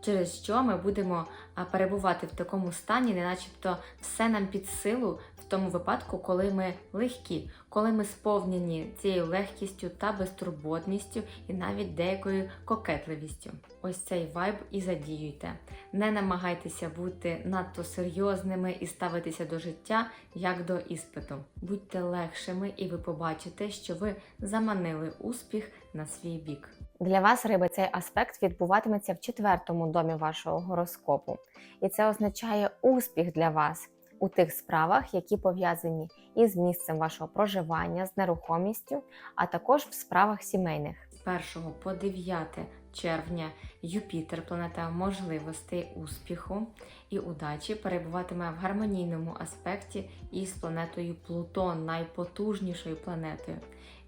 через що ми будемо перебувати в такому стані, не начебто все нам під силу в тому випадку, коли ми легкі, коли ми сповнені цією легкістю та безтурботністю і навіть деякою кокетливістю. Ось цей вайб і задіюйте. Не намагайтеся бути надто серйозними і ставитися до життя як до іспиту. Будьте легшими, і ви побачите, що ви заманили успіх на свій бік. Для вас, риби, цей аспект відбуватиметься в четвертому домі вашого гороскопу. І це означає успіх для вас у тих справах, які пов'язані із місцем вашого проживання, з нерухомістю, а також в справах сімейних. З 1 по 9 червня Юпітер, планета можливостей, успіху і удачі, перебуватиме в гармонійному аспекті із планетою Плутон, найпотужнішою планетою.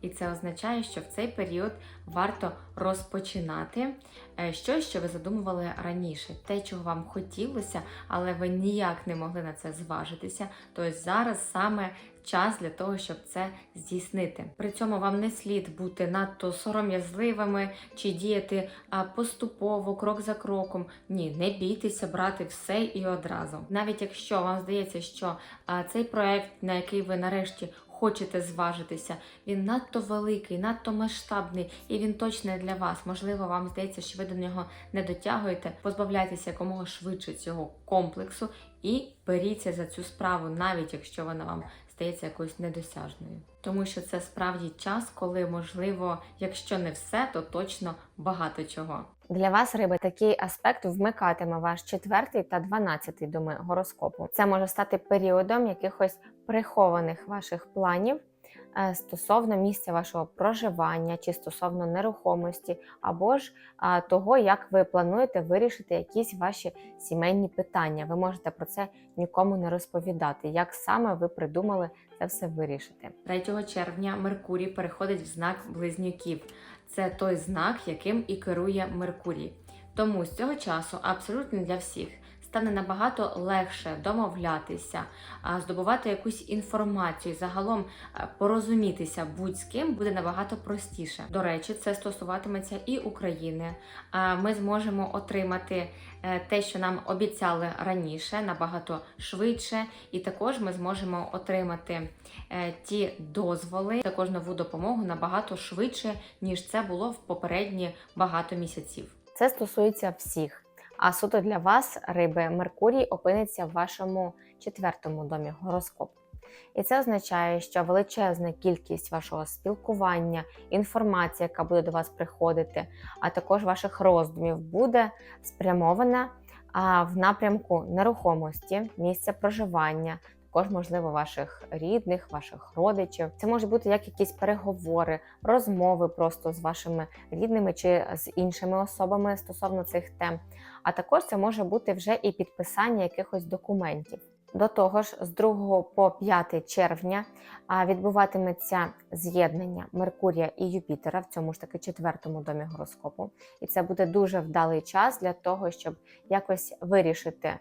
І це означає, що в цей період варто розпочинати е, щось, що ви задумували раніше, те, чого вам хотілося, але ви ніяк не могли на це зважитися. То ось зараз саме час для того, щоб це здійснити. При цьому вам не слід бути надто сором'язливими чи діяти поступово, крок за кроком. Ні, не бійтеся брати все і одразу. Навіть якщо вам здається, що цей проект, на який ви нарешті хочете зважитися, він надто великий, надто масштабний, і він точно для вас. Можливо, вам здається, що ви до нього не дотягуєте. Позбавляйтеся якомога швидше цього комплексу і беріться за цю справу, навіть якщо вона вам стається якоюсь недосяжною. Тому що це справді час, коли можливо, якщо не все, то точно багато чого. Для вас, риби, такий аспект вмикатиме ваш четвертий та дванадцятий доми гороскопу. Це може стати періодом якихось прихованих ваших планів е, стосовно місця вашого проживання чи стосовно нерухомості, або ж того, як ви плануєте вирішити якісь ваші сімейні питання. Ви можете про це нікому не розповідати, як саме ви придумали це все вирішити. 3 червня Меркурій переходить в знак близнюків. Це той знак, яким і керує Меркурій. Тому з цього часу абсолютно для всіх стане набагато легше домовлятися, здобувати якусь інформацію, загалом порозумітися будь з ким буде набагато простіше. До речі, це стосуватиметься і України. Ми зможемо отримати е, те, що нам обіцяли раніше, набагато швидше, і також ми зможемо отримати е, ті дозволи, також нову допомогу набагато швидше, ніж це було в попередні багато місяців. Це стосується всіх. А суто для вас, риби, Меркурій опиниться в вашому четвертому домі гороскопу. І це означає, що величезна кількість вашого спілкування, інформація, яка буде до вас приходити, а також ваших роздумів, буде спрямована в напрямку нерухомості, місця проживання, також, можливо, ваших рідних, ваших родичів. Це може бути як якісь переговори, розмови просто з вашими рідними чи з іншими особами стосовно цих тем. А також це може бути вже і підписання якихось документів. До того ж, з 2 по 5 червня відбуватиметься з'єднання Меркурія і Юпітера в цьому ж таки четвертому домі гороскопу. І це буде дуже вдалий час для того, щоб якось вирішити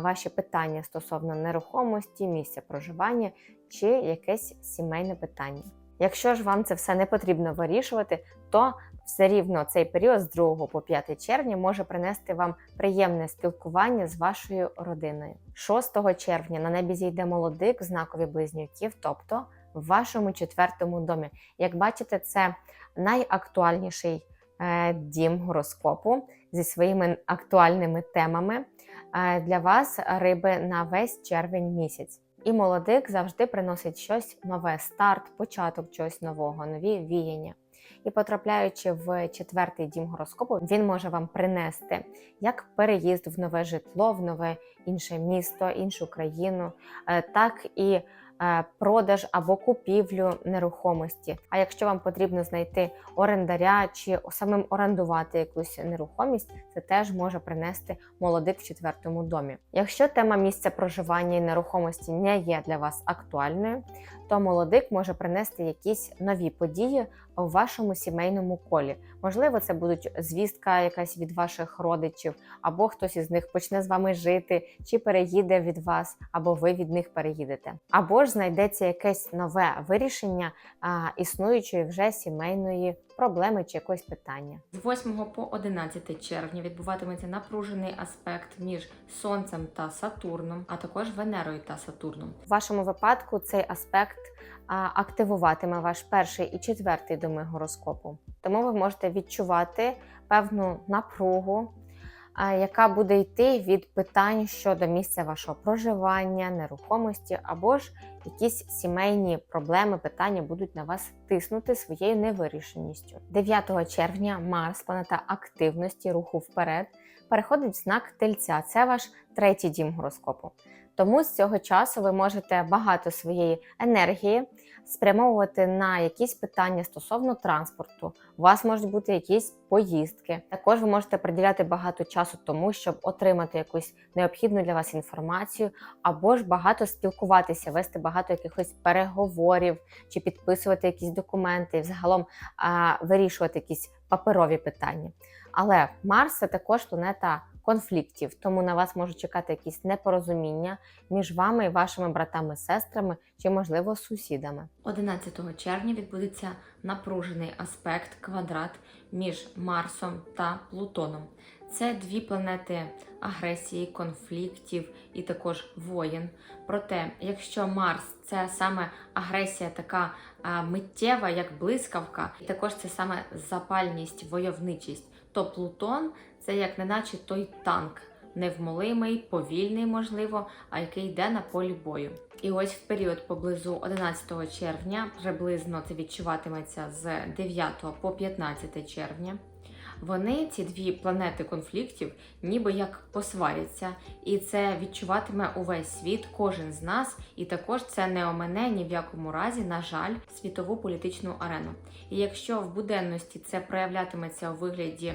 ваші питання стосовно нерухомості, місця проживання чи якесь сімейне питання. Якщо ж вам це все не потрібно вирішувати, то все рівно цей період з 2 по 5 червня може принести вам приємне спілкування з вашою родиною. 6 червня на небі зійде молодик знакові близнюків, тобто в вашому четвертому домі. Як бачите, це найактуальніший е, дім гороскопу зі своїми актуальними темами е, для вас, риби, на весь червень місяць. І молодик завжди приносить щось нове, старт, початок чогось нового, нові віяння. І потрапляючи в четвертий дім гороскопу, він може вам принести як переїзд в нове житло, в нове інше місто, іншу країну, е, так і е, продаж або купівлю нерухомості. А якщо вам потрібно знайти орендаря чи самим орендувати якусь нерухомість, це теж може принести молодик в четвертому домі. Якщо тема місця проживання і нерухомості не є для вас актуальною, то молодик може принести якісь нові події у вашому сімейному колі. Можливо, це будуть звістка якась від ваших родичів, або хтось із них почне з вами жити, чи переїде від вас, або ви від них переїдете. Або ж знайдеться якесь нове вирішення а, існуючої вже сімейної проблеми чи якогось питання. З 8 по 11 червня відбуватиметься напружений аспект між Сонцем та Сатурном, а також Венерою та Сатурном. В вашому випадку цей аспект активуватиме ваш перший і четвертий доми гороскопу. Тому ви можете відчувати певну напругу, яка буде йти від питань щодо місця вашого проживання, нерухомості або ж якісь сімейні проблеми, питання будуть на вас тиснути своєю невирішеністю. 9 червня Марс, планета активності, руху вперед, переходить в знак тельця. Це ваш третій дім гороскопу. Тому з цього часу ви можете багато своєї енергії спрямовувати на якісь питання стосовно транспорту. У вас можуть бути якісь поїздки. Також ви можете приділяти багато часу тому, щоб отримати якусь необхідну для вас інформацію, або ж багато спілкуватися, вести багато якихось переговорів чи підписувати якісь документи, і взагалом а, вирішувати якісь паперові питання. Але Марс це також планета конфліктів, тому на вас можуть чекати якісь непорозуміння між вами і вашими братами, сестрами чи, можливо, сусідами. 11 червня відбудеться напружений аспект квадрат між Марсом та Плутоном. Це дві планети агресії, конфліктів і також воєн. Проте, якщо Марс це саме агресія, така а, миттєва, як блискавка, і також це саме запальність, войовничість, то Плутон це як неначе той танк. Невмолимий, повільний, можливо, а який йде на полі бою. І ось в період поблизу 11 червня, приблизно це відчуватиметься з 9 по 15 червня. Вони, ці дві планети конфліктів, ніби як посваряться, і це відчуватиме увесь світ, кожен з нас, і також це не омене ні в якому разі, на жаль, світову політичну арену. І якщо в буденності це проявлятиметься у вигляді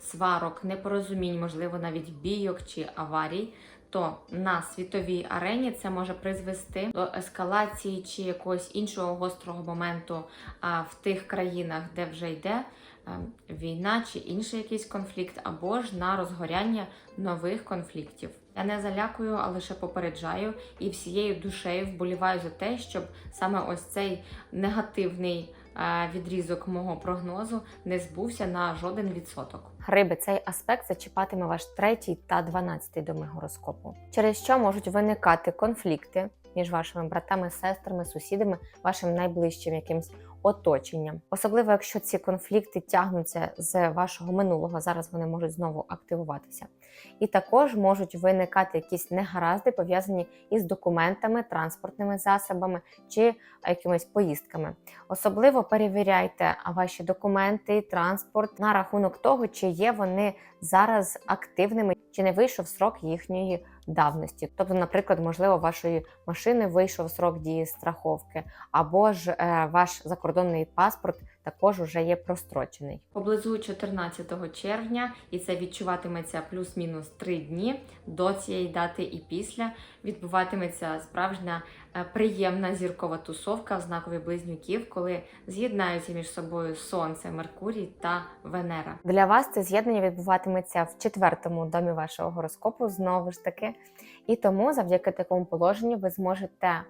сварок, непорозумінь, можливо, навіть бійок чи аварій, то на світовій арені це може призвести до ескалації чи якогось іншого гострого моменту в тих країнах, де вже йде е, війна чи інший якийсь конфлікт, або ж на розгоряння нових конфліктів. Я не залякую, а лише попереджаю і всією душею вболіваю за те, щоб саме ось цей негативний відрізок мого прогнозу не збувся на жоден відсоток. Риби, цей аспект зачіпатиме ваш третій та дванадцятий доми гороскопу, через що можуть виникати конфлікти між вашими братами, сестрами, сусідами, вашим найближчим якимсь оточенням. Особливо, якщо ці конфлікти тягнуться з вашого минулого, зараз вони можуть знову активуватися. І також можуть виникати якісь негаразди, пов'язані із документами, транспортними засобами чи якимись поїздками. Особливо перевіряйте ваші документи транспорт на рахунок того, чи є вони зараз активними, чи не вийшов срок їхньої давності. Тобто, наприклад, можливо, вашої машини вийшов срок дії страховки, або ж е, ваш закордонний паспорт також уже є прострочений. Поблизу 14 червня, і це відчуватиметься плюс-мінус 3 дні до цієї дати і після відбуватиметься справжня е, приємна зіркова тусовка в знакові близнюків, коли з'єднаються між собою Сонце, Меркурій та Венера. Для вас це з'єднання відбуватиметься в четвертому домі вашого гороскопу, знову ж таки. І тому, завдяки такому положенню, ви зможете е,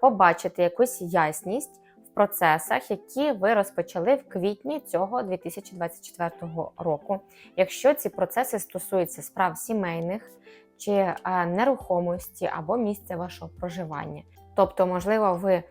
побачити якусь ясність процесах, які ви розпочали в квітні цього 2024 року. Якщо ці процеси стосуються справ сімейних чи е, нерухомості або місця вашого проживання. Тобто, можливо, ви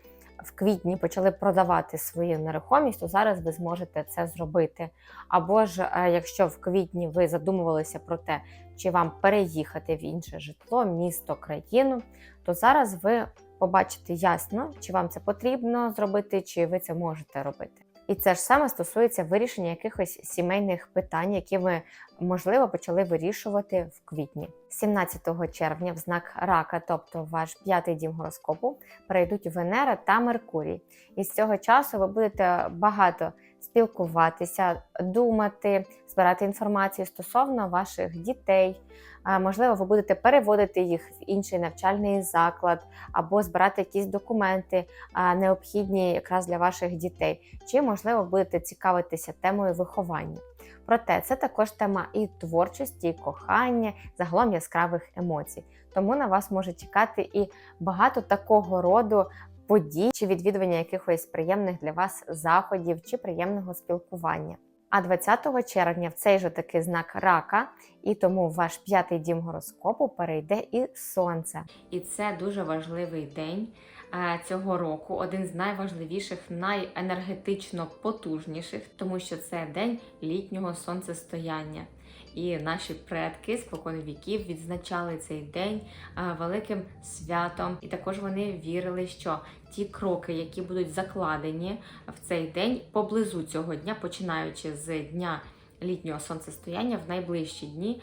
в квітні почали продавати свою нерухомість, то зараз ви зможете це зробити. Або ж, е, якщо в квітні ви задумувалися про те, чи вам переїхати в інше житло, місто, країну, то зараз ви побачите ясно, чи вам це потрібно зробити, чи ви це можете робити. І це ж саме стосується вирішення якихось сімейних питань, які ми, можливо, почали вирішувати в квітні. 17 червня в знак рака, тобто ваш п'ятий дім гороскопу, перейдуть Венера та Меркурій. І з цього часу ви будете багато спілкуватися, думати, збирати інформацію стосовно ваших дітей. Можливо, ви будете переводити їх в інший навчальний заклад або збирати якісь документи, необхідні якраз для ваших дітей, чи, можливо, будете цікавитися темою виховання. Проте це також тема і творчості, і кохання, загалом яскравих емоцій. Тому на вас може чекати і багато такого роду подій чи відвідування якихось приємних для вас заходів чи приємного спілкування. А 20 червня в цей же таки знак рака, і тому ваш п'ятий дім гороскопу перейде і сонце. І це дуже важливий день е, цього року, один з найважливіших, найенергетично потужніших, тому що це день літнього сонцестояння. І наші предки спокон віків відзначали цей день великим святом, і також вони вірили, що ті кроки, які будуть закладені в цей день поблизу цього дня, починаючи з дня літнього сонцестояння в найближчі дні,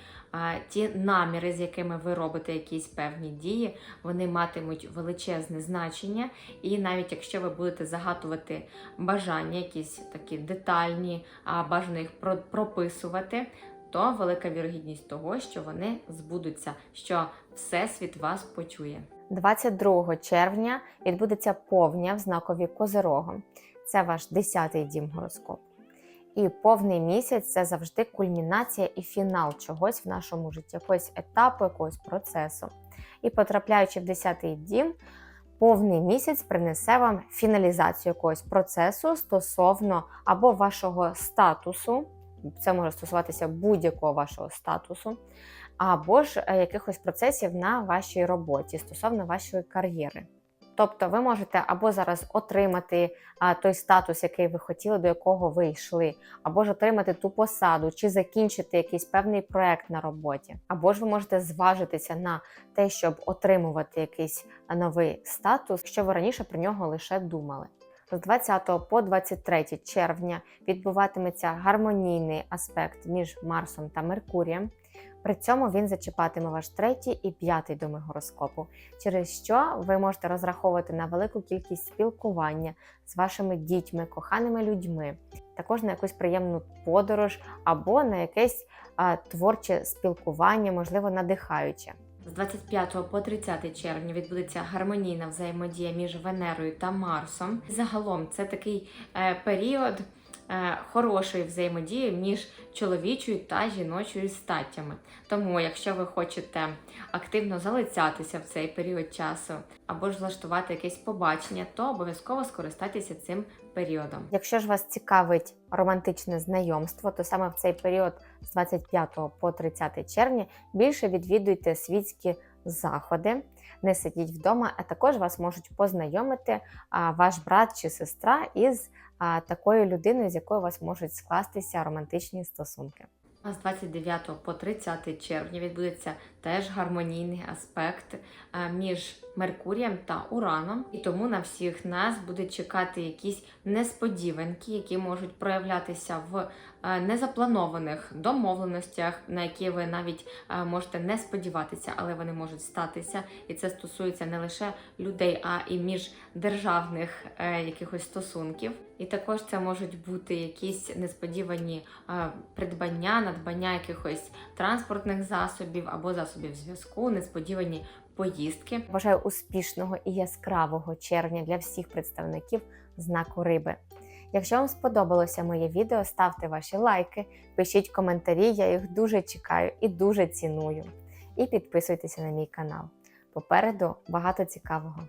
ті наміри, з якими ви робите якісь певні дії, вони матимуть величезне значення. І навіть якщо ви будете загадувати бажання, якісь такі детальні, бажано їх про- прописувати, то велика вірогідність того, що вони збудуться, що Всесвіт вас почує. 22 червня відбудеться повня в знакові Козирогу. Це ваш 10-й дім гороскопу. І повний місяць це завжди кульмінація і фінал чогось в нашому житті, якогось етапу, якогось процесу. І потрапляючи в 10-й дім, повний місяць принесе вам фіналізацію якогось процесу стосовно або вашого статусу, це може стосуватися будь-якого вашого статусу, або ж е, якихось процесів на вашій роботі стосовно вашої кар'єри. Тобто ви можете або зараз отримати а, той статус, який ви хотіли, до якого ви йшли, або ж отримати ту посаду, чи закінчити якийсь певний проект на роботі, або ж ви можете зважитися на те, щоб отримувати якийсь новий статус, якщо ви раніше про нього лише думали. З 20 по 23 червня відбуватиметься гармонійний аспект між Марсом та Меркурієм. При цьому він зачіпатиме ваш третій і п'ятий доми гороскопу, через що ви можете розраховувати на велику кількість спілкування з вашими дітьми, коханими людьми, також на якусь приємну подорож або на якесь а, творче спілкування, можливо, надихаюче. З 25 по 30 червня відбудеться гармонійна взаємодія між Венерою та Марсом. Загалом це такий е, період е, хорошої взаємодії між чоловічою та жіночою статтями. Тому, якщо ви хочете активно залицятися в цей період часу або ж влаштувати якесь побачення, то обов'язково скористайтеся цим періодом. Якщо ж вас цікавить романтичне знайомство, то саме в цей період з 25 по 30 червня більше відвідуйте світські заходи, не сидіть вдома, а також вас можуть познайомити ваш брат чи сестра із такою людиною, з якою вас можуть скластися романтичні стосунки. А з 29 по 30 червня відбудеться теж гармонійний аспект е, між Меркурієм та Ураном, і тому на всіх нас буде чекати якісь несподіванки, які можуть проявлятися в е, незапланованих домовленостях, на які ви навіть е, можете не сподіватися, але вони можуть статися. І це стосується не лише людей, а і міждержавних якихось стосунків. І також це можуть бути якісь несподівані придбання, надбання якихось транспортних засобів або засобів зв'язку, несподівані поїздки. Бажаю успішного і яскравого червня для всіх представників знаку риби. Якщо вам сподобалося моє відео, ставте ваші лайки, пишіть коментарі, я їх дуже чекаю і дуже ціную. І підписуйтеся на мій канал. Попереду багато цікавого.